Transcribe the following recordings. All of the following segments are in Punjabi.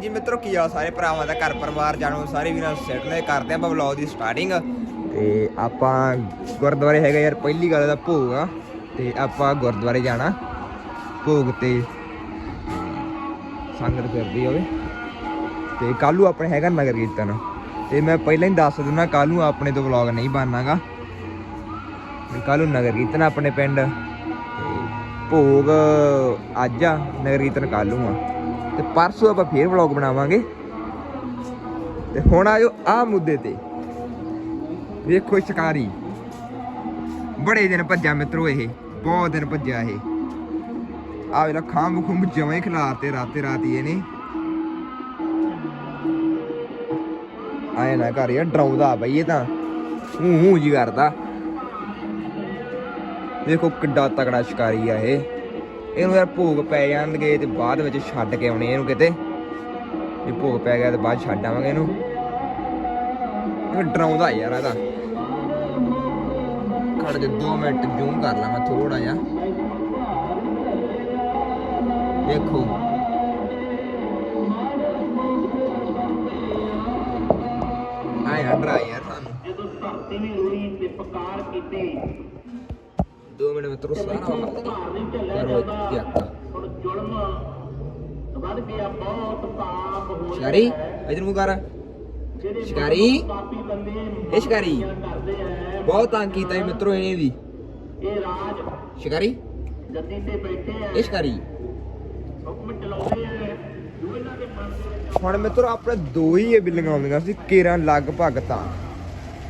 ਜੀ ਮਿੱਤਰੋ, ਕੀ ਆ? ਸਾਰੇ ਭਰਾਵਾਂ ਦਾ ਘਰ ਪਰਿਵਾਰ ਜਾਣੋ, ਸਾਰੇ ਵੀਰਾਂ ਨੂੰ ਸੈਟ ਨੇ ਕਰਦੇ ਆਪਾਂ ਵਲੌਗ ਦੀ ਸਟਾਰਟਿੰਗ ਤੇ ਆਪਾਂ ਗੁਰਦੁਆਰੇ ਹੈਗਾ ਯਾਰ, ਪਹਿਲੀ ਗੱਲ ਦਾ ਭੋਗ ਆ, ਤੇ ਆਪਾਂ ਗੁਰਦੁਆਰੇ ਜਾਣਾ। ਭੋਗ ਤੇ ਸੰਗਤ ਕਰਦੀ ਹੋਵੇ। ਤੇ ਕੱਲ ਨੂੰ ਆਪਣੇ ਹੈਗਾ ਨਗਰ ਕੀਰਤਨ। ਤੇ ਮੈਂ ਪਹਿਲਾਂ ਹੀ ਦੱਸ ਦਿੰਦਾ ਕੱਲ ਨੂੰ ਆਪਣੇ ਤੋਂ ਵਲੌਗ ਨਹੀਂ ਬਣਨਾਗਾ। ਕੱਲ ਨੂੰ ਨਗਰ ਕੀਰਤਨ ਆਪਣੇ ਪਿੰਡ। ਭੋਗ ਅੱਜ ਆ, ਨਗਰ ਕੀਰਤਨ ਕੱਲ ਨੂੰ ਆ। ਤੇ ਪਰਸੋਂ ਆਪਾਂ ਫੇਰ ਵਲੌਗ ਬਣਾਵਾਂਗੇ। ਤੇ ਹੁਣ ਆਇਓ ਆ ਮੁੱਦੇ ਤੇ। ਵੇਖੋ ਸ਼ਿਕਾਰੀ। ਬੜੇ ਦਿਨ ਭੱਜਿਆ ਮਿੱਤਰੋ ਇਹ, ਬਹੁਤ ਦਿਨ ਭੱਜਿਆ ਇਹ। ਆ ਵੇਲਾ ਖਾਂਬ ਖੁੰਬ ਜਮਾਂ ਹੀ ਖਿਲਾਰਤੇ ਰਾਤੇ ਰਾਤੀ ਇਹਨੇ। ਆਏ ਨਾ ਕਰ ਯਾਰ, ਡਰਾਉਂਦਾ ਬਈ ਇਹ ਤਾਂ। ਹੂੰ ਹੂੰ ਜੀ ਕਰਦਾ। ਦੇਖੋ ਕਿੱਡਾ ਤਕੜਾ ਸ਼ਿਕਾਰੀ ਆ ਇਹ। ਇਹਨੂੰ ਯਾਰ ਭੋਗ ਪੈ ਜਾਣਗੇ ਤੇ ਬਾਅਦ ਵਿੱਚ ਛੱਡ ਕੇ ਆਉਣੇ ਇਹਨੂੰ ਕਿਤੇ। ਜੇ ਭੋਗ ਪੈ ਗਿਆ ਤੇ ਬਾਅਦ ਛੱਡ ਆਵਾਂਗੇ ਇਹਨੂੰ। ਇਹ ਡਰਾਉਂਦਾ ਯਾਰ ਇਹਦਾ। ਖੜ ਜਾ 2 ਮਿੰਟ ਜੂਮ ਕਰ ਲਾ ਮੈਂ ਥੋੜਾ ਜਿਹਾ। ਦੇਖੋ। ਆਇਆ ਨਾ ਡਰਾ ਯਾਰ ਸਾਨੂੰ। ਜਦੋਂ ਧਰਤੀ ਵੀ ਰੋਈ ਤੇ ਪੁਕਾਰ ਕੀਤੀ 2 ਮਿੰਟ ਮਿੱਤਰੋ ਸਾਰਾ ਕਰੋ ਹੁਣ ਜ਼ੁਲਮ ਵੱਧ ਗਿਆ ਬਹੁਤ ਪਾਪ ਹੋ ਸ਼ਿਕਾਰੀ ਇਧਰ ਮੂੰਹ ਕਰ ਸ਼ਿਕਾਰੀ ਪਾਪੀ ਬੰਦੇ ਇਹ ਸ਼ਿਕਾਰੀ ਬਹੁਤ ਤੰਗ ਕੀਤਾ ਜੀ ਮਿੱਤਰੋ ਇਹਨੇ ਵੀ ਇਹ ਰਾਜ ਸ਼ਿਕਾਰੀ ਗੱਦੀ ਤੇ ਬੈਠੇ ਆ ਇਹ ਸ਼ਿਕਾਰੀ ਹੁਕਮ ਚਲਾਉਂਦੇ ਆ ਜੋ ਇਹਨਾਂ ਦੇ ਮਨ ਦੇ ਵਿੱਚ ਹੁਣ ਮਿੱਤਰੋ ਆਪਣੇ ਦੋ ਹੀ ਇਹ ਬਿੱਲੀਆਂ ਆਉਂਦੀਆਂ ਸੀ ਕੇਰਾਂ ਲਗਭਗ ਤਾਂ।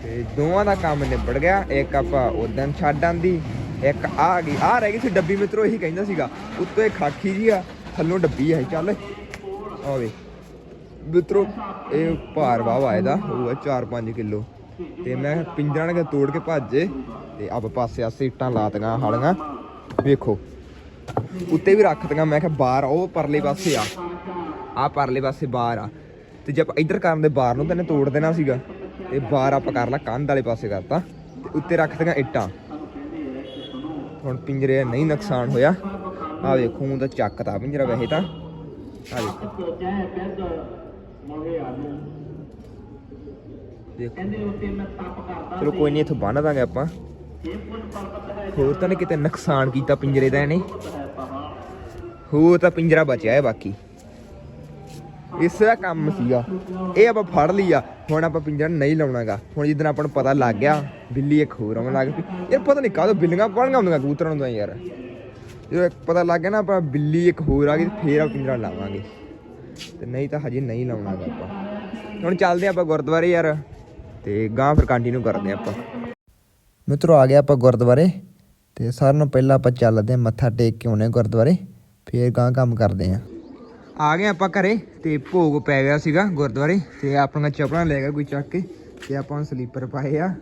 ਤੇ ਦੋਵਾਂ ਦਾ ਕੰਮ ਨਿਬੜ ਗਿਆ। ਇੱਕ ਆਪਾਂ ਉਦੋਂ ਛੱਡ ਆਂਦੀ ਇੱਕ ਆ ਆ ਗਈ ਆ ਰਹਿ ਗਈ ਸੀ ਡੱਬੀ ਮਿੱਤਰੋ, ਇਹੀ ਕਹਿੰਦਾ ਸੀਗਾ। ਉੱਤੋਂ ਇਹ ਖਾਕੀ ਜੀ ਆ, ਥੱਲੋਂ ਡੱਬੀ ਆ ਚੱਲ ਆਵੇ ਮਿੱਤਰੋ, ਇਹ ਭਾਰ ਵਾਵਾ ਇਹਦਾ ਹੋਊਗਾ 4-5 ਕਿਲੋ। ਤੇ ਮੈਂ ਪਿੰਜਰਾਂ ਨੇ ਤੋੜ ਕੇ ਭੱਜੇ, ਤੇ ਆਪ ਪਾਸੇ ਆਸੇ ਇੱਟਾਂ ਲਾਤੀਆਂ ਹਾਲੀਆਂ। ਵੇਖੋ, ਉੱਤੇ ਵੀ ਰੱਖਤੀਆਂ, ਮੈਂ ਕਿਹਾ ਬਾਹਰ ਉਹ ਪਰਲੇ ਪਾਸੇ ਆ। ਆ ਪਰਲੇ ਪਾਸੇ ਬਾਹਰ ਆ। ਤੇ ਜੇ ਆਪਾਂ ਇੱਧਰ ਕਰਨ ਦੇ ਬਾਹਰ ਨੂੰ ਤੈਨੇ ਤੋੜ ਦੇਣਾ ਸੀਗਾ। ਤੇ ਬਾਹਰ ਆਪਾਂ ਕਰ ਲਾ, ਕੰਧ ਵਾਲੇ ਪਾਸੇ ਕਰਤਾ। ਤੇ ਉੱਤੇ ਰੱਖਤੀਆਂ ਇੱਟਾਂ। ਹੁਣ ਪਿੰਜਰੇ ਦਾ ਨਹੀਂ ਨੁਕਸਾਨ ਹੋਇਆ। ਆ ਵੇਖੋ, ਖੂਨ ਦਾ ਚੱਕਤਾ ਪਿੰਜਰਾ ਵੈਸੇ ਤਾਂ। ਆ ਵੇਖੋ। ਚਲੋ ਕੋਈ ਨਹੀਂ, ਇੱਥੋਂ ਬੰਨ ਦਾਂਗੇ ਆਪਾਂ। ਹੋਰ ਤਾਂ ਨਹੀਂ ਕਿਤੇ ਨੁਕਸਾਨ ਕੀਤਾ ਪਿੰਜਰੇ ਦਾ ਇਹਨੇ ਹੋਰ ਤਾਂ ਪਿੰਜਰਾ ਬਚਿਆ ਹੈ ਬਾਕੀ। ਇਸੇ ਦਾ ਕੰਮ ਸੀਗਾ। ਇਹ ਆਪਾਂ ਫੜ ਲਿਆ ਹੁਣ ਆਪਾਂ ਪਿੰਜਰਾ ਨਹੀਂ ਲਾਉਣਾਗਾ। ਹੁਣ ਜਿੱਦਣ ਆਪਾਂ ਨੂੰ ਪਤਾ ਲੱਗ ਗਿਆ, ਬਿੱਲੀ ਇੱਕ ਹੋਰ ਆਉਣ ਲੱਗ ਪਈ। ਯਾਰ ਪਤਾ ਨਹੀਂ ਕਾਹਦੋਂ ਬਿੱਲੀਆਂ ਕੋਣ ਆਉਂਦੀਆਂ ਕਬੂਤਰਾਂ ਨੂੰ ਤਾਂ ਯਾਰ। ਜਦੋਂ ਇੱਕ ਪਤਾ ਲੱਗ ਗਿਆ ਨਾ ਆਪਾਂ ਬਿੱਲੀ ਇੱਕ ਹੋਰ ਆ ਗਈ, ਤੇ ਫੇਰ ਆਪਾਂ ਪਿੰਜਰਾ ਲਾਵਾਂਗੇ। ਤੇ ਨਹੀਂ ਤਾਂ ਹਜੇ ਨਹੀਂ ਲਾਉਣਾਗਾ ਆਪਾਂ। ਹੁਣ ਚੱਲਦੇ ਆਪਾਂ ਗੁਰਦੁਆਰੇ ਯਾਰ। ਤੇ ਗਾਂ ਫਿਰ ਕੰਟੀਨਿਊ ਕਰਦੇ ਆਪਾਂ। ਮਿੱਤਰੋ ਆ ਗਿਆ ਆਪਾਂ ਗੁਰਦੁਆਰੇ। ਤੇ ਸਾਰਿਆਂ ਨੂੰ ਪਹਿਲਾਂ ਆਪਾਂ ਚੱਲਦੇ ਆਂ ਮੱਥਾ ਟੇਕ ਕੇ ਆਉਣੇ ਗੁਰਦੁਆਰੇ। ਫੇਰ ਗਾਂ ਕੰਮ ਕਰਦੇ ਆਂ ਆ ਗਏ ਆਪਾਂ ਘਰੇ ਤੇ ਭੋਗ ਪੈ ਗਿਆ ਸੀਗਾ ਗੁਰਦੁਆਰੇ ਤੇ ਆਪਣਾ ਚੱਪਲਾਂ ਲੈ ਗਿਆ ਕੋਈ ਚੱਕ ਕੇ ਤੇ ਆਪਾਂ ਨੂੰ ਸਲੀਪਰ ਪਾਏ ਆ।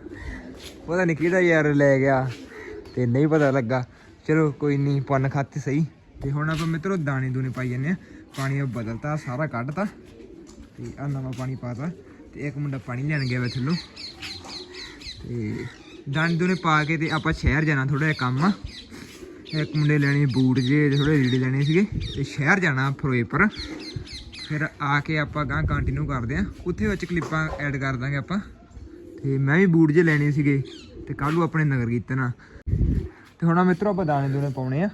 ਪਤਾ ਨਹੀਂ ਕਿਹਦਾ ਯਾਰ ਲੈ ਗਿਆ ਤੇ ਨਹੀਂ ਪਤਾ ਲੱਗਾ। ਚਲੋ ਕੋਈ ਨਹੀਂ ਪੰਨ ਖਾਤੇ ਸਹੀ। ਤੇ ਹੁਣ ਆਪਾਂ ਮਿੱਤਰੋ ਦਾਣੇ ਦੂਣੇ ਪਾਈ ਜਾਂਦੇ ਆ। ਪਾਣੀ ਉਹ ਬਦਲਤਾ, ਸਾਰਾ ਕੱਢਤਾ। ਤੇ ਆ ਨਵਾਂ ਪਾਣੀ ਪਾਤਾ। ਤੇ ਇੱਕ ਮੁੰਡਾ ਪਾਣੀ ਲੈਣ ਗਿਆ ਵਾ ਥੱਲੋਂ। ਤੇ ਦਾਣੇ ਦੂਣੇ ਪਾ ਕੇ ਤੇ ਆਪਾਂ ਸ਼ਹਿਰ ਜਾਣਾ ਥੋੜਾ ਜਿਹਾ ਕੰਮ ਆ। ਇੱਕ ਮੁੰਡੇ ਲੈਣੇ ਬੂਟ ਜੇ ਥੋੜੇ ਰੀੜੇ ਲੈਣੇ ਸੀਗੇ, ਤੇ ਸ਼ਹਿਰ ਜਾਣਾ ਫਿਰੋਜ਼ਪੁਰ। ਫਿਰ ਆ ਕੇ ਆਪਾਂ ਗਾਂ ਕੰਟੀਨਿਊ ਕਰਦੇ ਆ। ਉੱਥੇ ਵਿੱਚ ਕਲਿੱਪਾਂ ਐਡ ਕਰ ਦਾਂਗੇ ਆਪਾਂ। ਤੇ ਮੈਂ ਵੀ ਬੂਟ ਜੇ ਲੈਣੇ ਸੀਗੇ, ਤੇ ਕੱਲ੍ਹ ਨੂੰ ਆਪਣੇ ਨਗਰ ਕੀਰਤਨ ਆ। ਤੇ ਹੁਣ ਆ ਮਿੱਤਰੋ ਆਪਾਂ ਦਾਣੇ ਦੂਣੇ ਪਾਉਣੇ ਆ।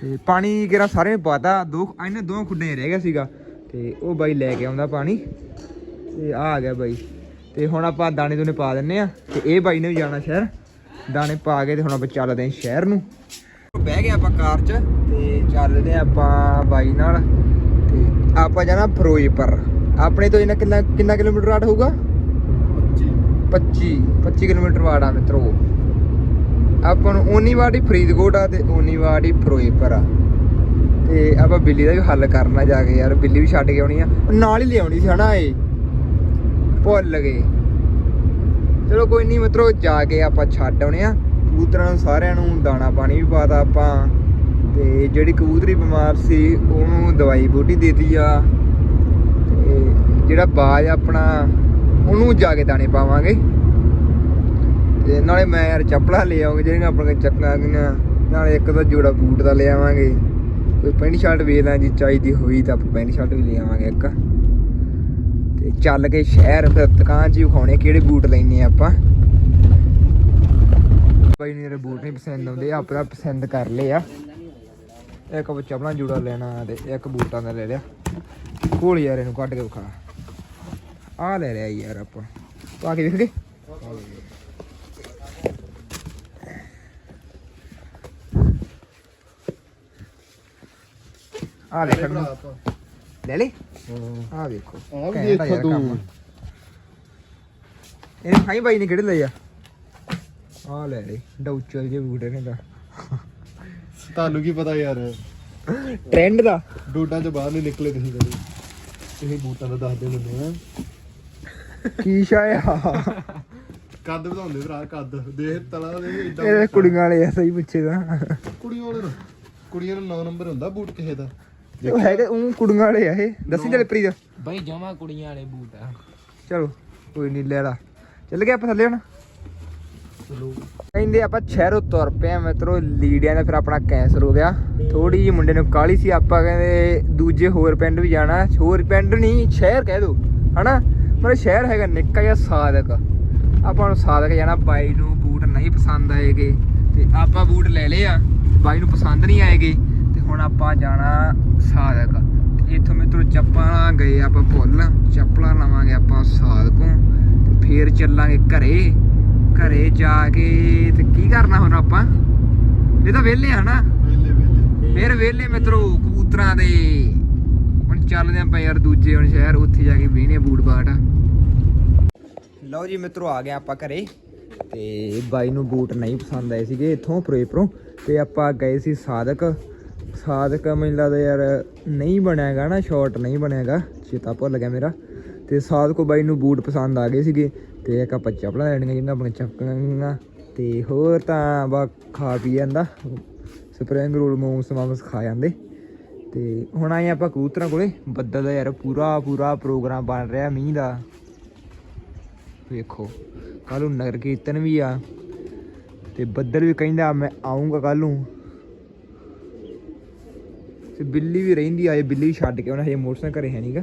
ਤੇ ਪਾਣੀ ਕਿਹੜਾ ਸਾਰੇ ਨੇ ਪਾਤਾ, ਦੋ ਇਹਨਾਂ ਦੋ ਖੁੱਡੇ ਰਹਿ ਗਿਆ ਸੀਗਾ। ਤੇ ਉਹ ਬਾਈ ਲੈ ਕੇ ਆਉਂਦਾ ਪਾਣੀ। ਤੇ ਆ ਆ ਗਿਆ ਬਾਈ। ਤੇ ਹੁਣ ਆਪਾਂ ਦਾਣੇ ਦੂਣੇ ਪਾ ਦਿੰਨੇ ਆ। ਤੇ ਇਹ ਬਾਈ ਨੇ ਵੀ ਜਾਣਾ ਸ਼ਹਿਰ। ਦਾਣੇ ਪਾ ਕੇ ਤੇ ਹੁਣ ਆਪਾਂ ਚੱਲਦੇ ਆਂ ਸ਼ਹਿਰ ਨੂੰ। ਬਹਿ ਗਏ ਆਪਾਂ ਕਾਰ 'ਚ ਤੇ ਚੱਲਦੇ ਆਪਾਂ ਬਾਈ ਨਾਲ ਤੇ ਆਪਾਂ ਜਾਣਾ ਫਿਰੋਜ਼ਪੁਰ। ਆਪਣੇ ਤੋਂ ਇਹਨਾਂ ਕਿੰਨਾ ਕਿੰਨਾ ਕਿਲੋਮੀਟਰ ਆੜ ਹੋਊਗਾ? 25 25 ਕਿਲੋਮੀਟਰ ਆ ਮਿੱਤਰੋ। ਆਪਾਂ ਨੂੰ ਓਨੀ ਹੀ ਫਰੀਦਕੋਟ ਆ ਤੇ ਓਨੀ ਹੀ ਫਿਰੋਜ਼ਪੁਰ ਆ। ਤੇ ਆਪਾਂ ਬਿੱਲੀ ਦਾ ਵੀ ਹੱਲ ਕਰਨਾ ਜਾ ਕੇ ਯਾਰ ਬਿੱਲੀ ਵੀ ਛੱਡ ਕੇ ਆਉਣੀ ਆ। ਨਾਲ ਹੀ ਲਿਆਉਣੀ ਸੀ ਹਨਾ ਇਹ। ਭੁੱਲ ਗਏ। ਚਲੋ ਕੋਈ ਨਹੀਂ ਮਿੱਤਰੋ ਜਾ ਕੇ ਆਪਾਂ ਛੱਡ ਆਉਣੇ ਆ। ਕਬੂਤਰਾਂ ਨੂੰ ਸਾਰਿਆਂ ਨੂੰ ਦਾਣਾ ਪਾਣੀ ਵੀ ਪਾਤਾ ਆਪਾਂ। ਤੇ ਜਿਹੜੀ ਕਬੂਤਰੀ ਬਿਮਾਰ ਸੀ, ਉਹਨੂੰ ਦਵਾਈ ਬੂਟੀ ਦੇਤੀ ਆ। ਤੇ ਜਿਹੜਾ ਬਾਜ ਆਪਣਾ, ਉਹਨੂੰ ਜਾ ਕੇ ਦਾਣੇ ਪਾਵਾਂਗੇ। ਤੇ ਨਾਲੇ ਮੈਂ ਯਾਰ ਚੱਪਲਾਂ ਲੈ ਆਉਂਗੇ ਜਿਹੜੀਆਂ ਆਪਣੇ ਕੋਲ ਚੱਕਾਂ ਗਈਆਂ। ਨਾਲੇ ਇੱਕ ਤਾਂ ਜੋੜਾ ਬੂਟ ਦਾ ਲੈ ਆਵਾਂਗੇ। ਕੋਈ ਪੈਂਟ ਸ਼ਰਟ ਵੇਖ ਲਾਂ, ਜੀ ਚਾਹੀਦੀ ਹੋਈ ਤਾਂ ਆਪਾਂ ਪੈਂਟ ਸ਼ਰਟ ਵੀ ਲੈ ਆਵਾਂਗੇ ਇੱਕ। ਤੇ ਚੱਲ ਕੇ ਸ਼ਹਿਰ ਫਿਰ ਦੁਕਾਨ 'ਚ ਵਿਖਾਉਣੇ ਕਿਹੜੇ ਬੂਟ ਲੈਣੇ ਆਪਾਂ। ਬਾਈ ਨੂੰ ਮੇਰੇ ਬੂਟ ਨਹੀਂ ਪਸੰਦ ਆਉਂਦੇ ਆਪਣਾ ਪਸੰਦ ਕਰ ਲਏ ਆ। ਇੱਕ ਬੱਚਾ ਆਪਣਾ ਜੂੜਾ ਲੈਣਾ ਤੇ ਇੱਕ ਬੂਟਾਂ ਦਾ ਲੈ ਲਿਆ। ਕੋਲ ਯਾਰ ਇਹਨੂੰ ਕੱਢ ਕੇ ਵਿਖਾ। ਆ ਲੈ ਲਿਆ ਯਾਰ ਆਪਾਂ। ਪਾ ਕੇ ਵੇਖ ਗਏ ਆ ਲੈ ਖੜਨਾ ਲੈ ਲੈ ਆ ਵੇਖੋ ਆ ਯਾਰ ਤੂੰ। ਇਹਨੇ ਖਾਈ ਬਾਈ ਨੇ ਕਿਹੜੇ ਲਏ ਆ? ਆ ਲੈ ਲੈ ਡਾਊਚਲ ਜੇ ਬੂਟ ਨੇ ਦਾ ਤੁਹਾਨੂੰ ਕੀ ਪਤਾ ਯਾਰ? ਟ੍ਰੈਂਡ ਦਾ। ਡੋਡਾਂ ਚ ਬਾਹਰ ਨਹੀਂ ਨਿਕਲੇ ਤੁਸੀਂ ਕਦੇ। ਤੁਸੀਂ ਬੂਟਾਂ ਦਾ ਦੱਸਦੇ ਮੈਨੂੰ ਹੈ। ਕੀ ਸ਼ਾਇਆ ਕੱਦ ਵਧਾਉਂਦੇ ਭਰਾ ਕੱਦ। ਦੇਖ ਤਲਾ ਦੇ ਇਹ। ਕੁੜੀਆਂ ਵਾਲੇ ਆ ਸਹੀ ਪੁੱਛੇਗਾ ਕੁੜੀਆਂ ਵਾਲੇ ਨੂੰ। ਕੁੜੀਆਂ ਨੂੰ 9 ਨੰਬਰ ਹੁੰਦਾ ਬੂਟ ਕਿਸੇ ਦਾ। ਉਹ ਹੈਗੇ ਉਹ ਕੁੜੀਆਂ ਵਾਲੇ ਆ ਇਹ। ਦੱਸੀ ਚੱਲ ਪ੍ਰੀਤ। ਬਈ ਜਮਾ ਕੁੜੀਆਂ ਵਾਲੇ ਬੂਟ ਆ। ਚਲੋ ਕੋਈ ਨਹੀਂ ਲੈ ਲਾ। ਚੱਲ ਗਿਆ ਆਪਾਂ ਥੱਲੇ ਹੁਣ। ਚਲੋ ਕਹਿੰਦੇ ਆਪਾਂ ਸ਼ਹਿਰੋਂ ਤੁਰ ਪਏ ਆ ਮਿੱਤਰੋ, ਲੀੜਿਆਂ ਦਾ ਫਿਰ ਆਪਣਾ ਕੈਂਸਰ ਹੋ ਗਿਆ। ਥੋੜੀ ਜਿਹੀ ਮੁੰਡੇ ਨੂੰ ਕਾਲੀ ਸੀ, ਆਪਾਂ ਕਹਿੰਦੇ ਦੂਜੇ ਹੋਰ ਪਿੰਡ ਵੀ ਜਾਣਾ। ਹੋਰ ਪਿੰਡ ਨਹੀਂ, ਸ਼ਹਿਰ ਕਹਿ ਦੋ, ਹਨਾ? ਪਰ ਸ਼ਹਿਰ ਹੈਗਾ ਨਿੱਕਾ ਜਿਹਾ ਸਾਦਕ। ਆਪਾਂ ਨੂੰ ਸਾਦਕ ਜਾਣਾ, ਬਾਈ ਨੂੰ ਬੂਟ ਨਹੀਂ ਪਸੰਦ ਆਏਗੇ, ਤੇ ਆਪਾਂ ਬੂਟ ਲੈ ਲਏ ਆ। ਬਾਈ ਨੂੰ ਪਸੰਦ ਨਹੀਂ ਆਏਗੇ, ਤੇ ਹੁਣ ਆਪਾਂ ਜਾਣਾ ਸਾਦਕ। ਇੱਥੋਂ ਮਿੱਤਰੋ ਚੱਪਲਾਂ ਗਏ ਆਪਾਂ ਭੁੱਲ, ਚੱਪਲਾਂ ਲਵਾਂਗੇ ਆਪਾਂ ਸਾਦਕੋਂ, ਤੇ ਫੇਰ ਚੱਲਾਂਗੇ ਘਰੇ। ਘਰੇ ਜਾ ਕੇ ਤੇ ਕੀ ਕਰਨਾ ਹੁਣ ਆਪਾਂ? ਇਹ ਤਾਂ ਵਿਹਲੇ ਆ ਨਾ ਵੇਲੇ ਵੇਲੇ ਫੇਰ ਵਿਹਲੇ ਮਿੱਤਰੋ ਕਬੂਤਰਾਂ ਦੇ। ਹੁਣ ਚੱਲਦੇ ਆਪਾਂ ਯਾਰ ਦੂਜੇ ਹੁਣ ਸ਼ਹਿਰ ਉੱਥੇ ਜਾ ਕੇ ਬਹਿਨੇ ਬੂਟ ਬਾਟ। ਲਓ ਜੀ ਮਿੱਤਰੋ ਆ ਗਏ ਆਪਾਂ ਘਰੇ। ਤੇ ਬਾਈ ਨੂੰ ਬੂਟ ਨਹੀਂ ਪਸੰਦ ਆਏ ਸੀਗੇ ਇੱਥੋਂ ਪ੍ਰੋਪਰੋਂ ਤੇ ਆਪਾਂ ਗਏ ਸੀ ਸਾਦਕ। ਸਾਦਕ ਮੈਨੂੰ ਲੱਗਦਾ ਯਾਰ ਨਹੀਂ ਬਣਿਆਗਾ ਨਾ ਸ਼ਾਰਟ ਨਹੀਂ ਬਣਿਆਗਾ ਚੇਤਾ ਭੁੱਲ ਗਿਆ ਮੇਰਾ। ਤੇ ਸਾਦਕੋ ਬਾਈ ਨੂੰ ਬੂਟ ਪਸੰਦ ਆ ਗਏ ਸੀਗੇ। ਤੇ ਇੱਕ ਆਪਾਂ ਚੱਪਲਾਂ ਲੈਣੀਆਂ ਜਿਹਨਾਂ ਆਪਣੇ ਚੱਪਲਾਂ ਤੇ ਹੋਰ ਤਾਂ ਬਾ ਖਾ ਪੀ ਜਾਂਦਾ। ਸਪਰਿੰਗ ਰੋਲ ਮੋਮਸ ਮਾਮਸ ਖਾ ਜਾਂਦੇ। ਤੇ ਹੁਣ ਆਏ ਆਪਾਂ ਕਬੂਤਰਾਂ ਕੋਲੇ। ਬੱਦਲ ਦਾ ਯਾਰ ਪੂਰਾ ਪੂਰਾ ਪ੍ਰੋਗਰਾਮ ਬਣ ਰਿਹਾ ਮੀਂਹ ਦਾ। ਵੇਖੋ ਕੱਲ ਨੂੰ ਨਗਰ ਕੀਰਤਨ ਵੀ ਆ। ਤੇ ਬੱਦਲ ਵੀ ਕਹਿੰਦਾ, ਮੈਂ ਆਉਂਗਾ ਕੱਲ ਨੂੰ। ਤੇ ਬਿੱਲੀ ਵੀ ਰਹਿੰਦੀ ਆਏ ਬਿੱਲੀ ਛੱਡ ਕੇ ਉਹਨਾਂ ਹਜੇ ਮੋਟਰਸਾਈਕਲ ਘਰੇ ਹੈ ਨਹੀਂਗਾ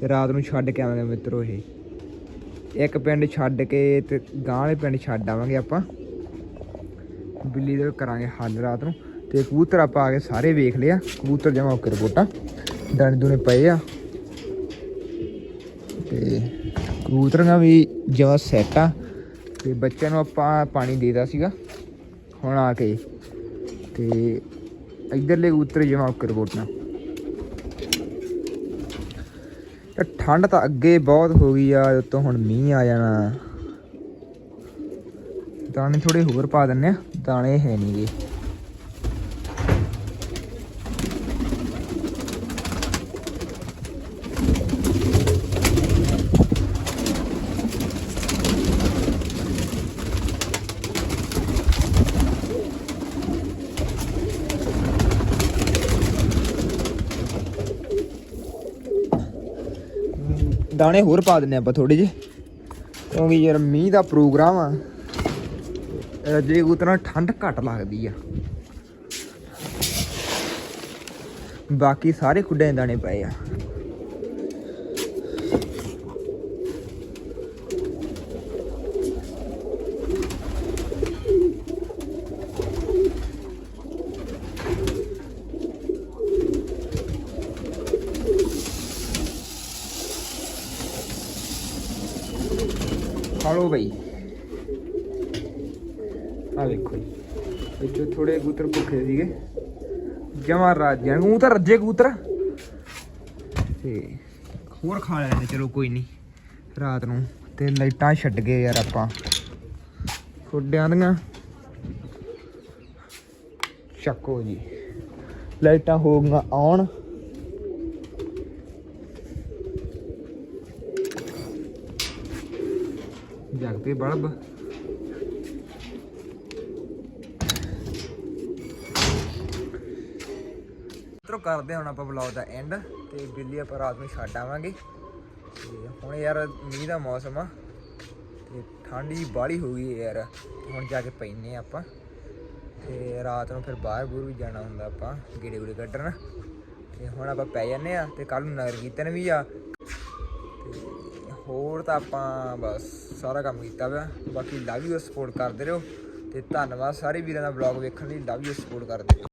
ਤੇ ਰਾਤ ਨੂੰ ਛੱਡ ਕੇ ਆਵਾਂਗੇ ਮਿੱਤਰੋ ਇਹ। ਇੱਕ ਪਿੰਡ ਛੱਡ ਕੇ ਤੇ ਗਾਂ ਵਾਲੇ ਪਿੰਡ ਛੱਡ ਆਵਾਂਗੇ ਆਪਾਂ। ਬਿੱਲੀ ਦਾ ਕਰਾਂਗੇ ਹੱਲ ਰਾਤ ਨੂੰ ਤੇ ਕਬੂਤਰ ਆਪਾਂ ਆ ਕੇ ਸਾਰੇ ਵੇਖ ਲਿਆ ਕਬੂਤਰ ਜਮਾ ਓਕੇ ਰਿਪੋਰਟਾਂ। ਦਾਣੇ ਦੂਣੇ ਪਏ ਆ। ਤੇ ਕਬੂਤਰਾਂ ਵੀ ਜਮਾ ਸੈੱਟ ਆ। ਤੇ ਬੱਚਿਆਂ ਨੂੰ ਆਪਾਂ ਪਾਣੀ ਦੇਦਾ ਸੀਗਾ। ਹੁਣ ਆ ਕੇ ਤੇ ਇਧਰਲੇ ਕਬੂਤਰ ਜਮਾ ਓਕੇ ਰਿਪੋਰਟਾਂ ਤੇ ਠੰਡ ਤਾਂ ਅੱਗੇ ਬਹੁਤ ਹੋ ਗਈ ਆ ਉਤੋਂ ਹੁਣ ਮੀਂਹ ਆ ਜਾਣਾ। ਦਾਣੇ ਥੋੜੇ ਹੋਰ ਪਾ ਦਿੰਨੇ ਆ, ਦਾਣੇ ਹੈ ਨਹੀਂਗੇ ਦਾਣੇ ਹੋਰ ਪਾ ਦਿੰਨੇ ਆਪਾਂ ਥੋੜੇ ਜਿਹੇ। ਕਿਉਂਕਿ ਯਾਰ ਮੀਂਹ ਦਾ ਪ੍ਰੋਗਰਾਮ ਆ ਜੇ ਉਤਨਾ ਠੰਡ ਘੱਟ ਲੱਗਦੀ ਆ। ਬਾਕੀ ਸਾਰੇ ਖੁੱਡੇ ਦੇ ਦਾਣੇ ਪਏ ਆ। ਖਾ ਬਈ ਆ ਵੇਖੋ ਜੀ ਵਿੱਚੋਂ ਥੋੜੇ ਕਬੂਤਰ ਭੁੱਖੇ ਸੀਗੇ ਜਮਾ ਰਾਜਿਆਂ ਨੂੰ ਤਾਂ ਰੱਜੇ ਕਬੂਤਰ ਤੇ ਹੋਰ ਖਾ ਲੈਣੇ ਚਲੋ ਕੋਈ ਨਹੀਂ ਰਾਤ ਨੂੰ ਤੇ ਲਾਈਟਾਂ ਛੱਡ ਗਏ ਯਾਰ ਆਪਾਂ ਖੁੱਡਿਆਂ ਦੀਆਂ ਚੱਕੋ ਜੀ ਲਾਈਟਾਂ ਹੋ ਗਈਆਂ ਆਨ ਜਗ ਪੇ ਬਲਬ। ਮਿੱਤਰੋ, ਕਰਦੇ ਹਾਂ ਹੁਣ ਆਪਾਂ ਵਲੌਗ ਦਾ ਐਂਡ ਤੇ ਬਿੱਲੀ ਆਪਾਂ ਰਾਤ ਨੂੰ ਛੱਡ ਆਵਾਂਗੇ। ਤੇ ਹੁਣ ਯਾਰ ਮੀਂਹ ਦਾ ਮੌਸਮ ਆ ਤੇ ਠੰਡ ਜੀ ਬਾਹਲੀ ਹੋ ਗਈ ਯਾਰ। ਹੁਣ ਜਾ ਕੇ ਪੈਨੇ ਆਪਾਂ। ਤੇ ਰਾਤ ਨੂੰ ਫਿਰ ਬਾਹਰ ਬੂਰ ਵੀ ਜਾਣਾ ਹੁੰਦਾ ਆਪਾਂ, ਗੇੜੇ ਗੂੜੇ ਕੱਢਣ। ਤੇ ਹੁਣ ਆਪਾਂ ਪੈ ਜਾਂਦੇ ਆ ਤੇ ਕੱਲ ਨੂੰ ਨਗਰ ਕੀਰਤਨ ਵੀ ਆ। ਤੇ ਹੋਰ ਤਾਂ ਆਪਾਂ ਬਸ ਸਾਰਾ ਕੰਮ ਕੀਤਾ ਪਿਆ ਬਾਕੀ ਲਵ ਯੂ ਸਪੋਰਟ ਕਰਦੇ ਰਹੋ ਤੇ ਧੰਨਵਾਦ ਸਾਰੇ ਵੀਰਾਂ ਦਾ ਵਲੌਗ ਵੇਖਣ ਲਈ। ਲਵ ਯੂ ਸਪੋਰਟ ਕਰਦੇ ਰਹੋ।